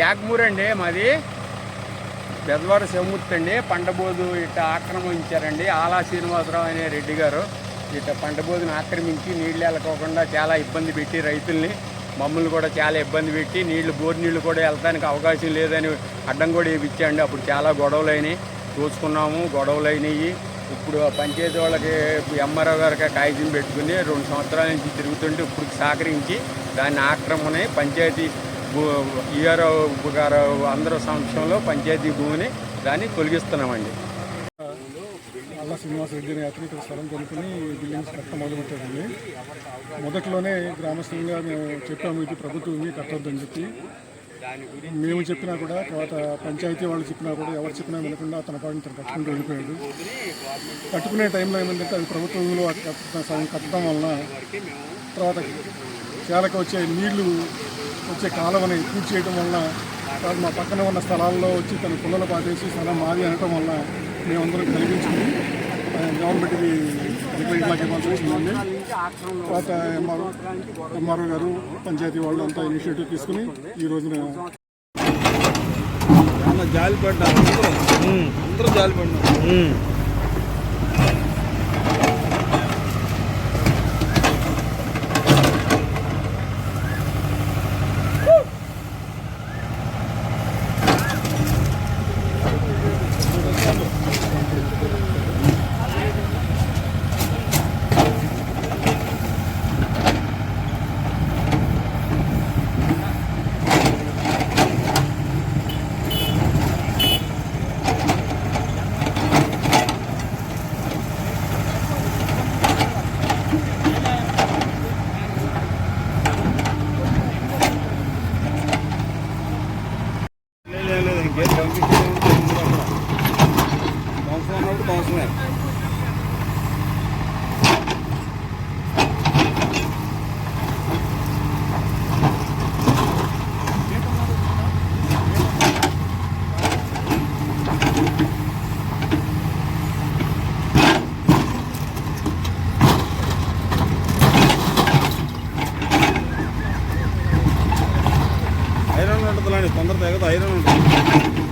యాగమూర్ అండి మాది. బెదవాడ శివమూర్తి అండి. పంటబోధు ఇట్ట ఆక్రమించారండి. ఆలా శ్రీనివాసరావు అనే రెడ్డి గారు. ఇట్ట పంటబోధుని ఆక్రమించి నీళ్ళు వెళ్ళకోకుండా చాలా ఇబ్బంది పెట్టి రైతుల్ని మమ్మల్ని కూడా చాలా ఇబ్బంది పెట్టి నీళ్ళు బోర్ నీళ్ళు కూడా వెళ్ళడానికి అవకాశం లేదని అడ్డం కూడా ఇప్పించండి అప్పుడు చాలా గొడవలు అయినాయి చూసుకున్నాము గొడవలు అయినాయి ఇప్పుడు పంచాయతీ వాళ్ళకి ఎంఆర్ఓ గారికి కాగితం పెట్టుకుని రెండు సంవత్సరాల నుంచి తిరుగుతుంటే ఇప్పుడు సహకరించి దాన్ని ఆక్రమణ పంచాయతీ ఈఆర్ఓ గారు అందరూ సంక్షంలో పంచాయతీ భూమిని దాన్ని తొలగిస్తున్నామండి. అల్లా శ్రీనివాస రెడ్డి అనే అతను ఇక్కడ స్థలం కొనుక్కుని బిల్డింగ్స్ కట్టడం మొదలుపెట్టారండి మొదట్లోనే గ్రామస్తులుగా మేము చెప్పాము ఇది ప్రభుత్వం కట్టొద్దని చెప్పి. మేము చెప్పినా కూడా తర్వాత పంచాయతీ వాళ్ళు చెప్పినా కూడా ఎవరు చెప్పినా వినకుండా తన పాటిని తను కట్టుకుంటూ వెళ్ళిపోయాడు. కట్టుకునే టైంలో ఏమంటే అది ప్రభుత్వంలో సగం కట్టడం వలన తర్వాత చేలకు వచ్చే నీళ్ళు వచ్చే కాలువని పూర్తి చేయడం వలన తర్వాత మా పక్కన ఉన్న స్థలాల్లో వచ్చి తన పుల్లలు పాటేసి స్థలం మాది అనటం వలన మేమందరం కలిగించుకుని గవర్నమెంట్కి ఇవ్వాల్సి తర్వాత ఎంఆర్ఓ ఎంఆర్ఓ గారు పంచాయతీ వాళ్ళు అంతా ఇనిషియేటివ్ తీసుకుని ఈ రోజున జాలి పడ్డా అందరూ జాలి పడ్డాం തൈര് തന്ത്രത്തേക്ക് തൈരുന്നുണ്ട്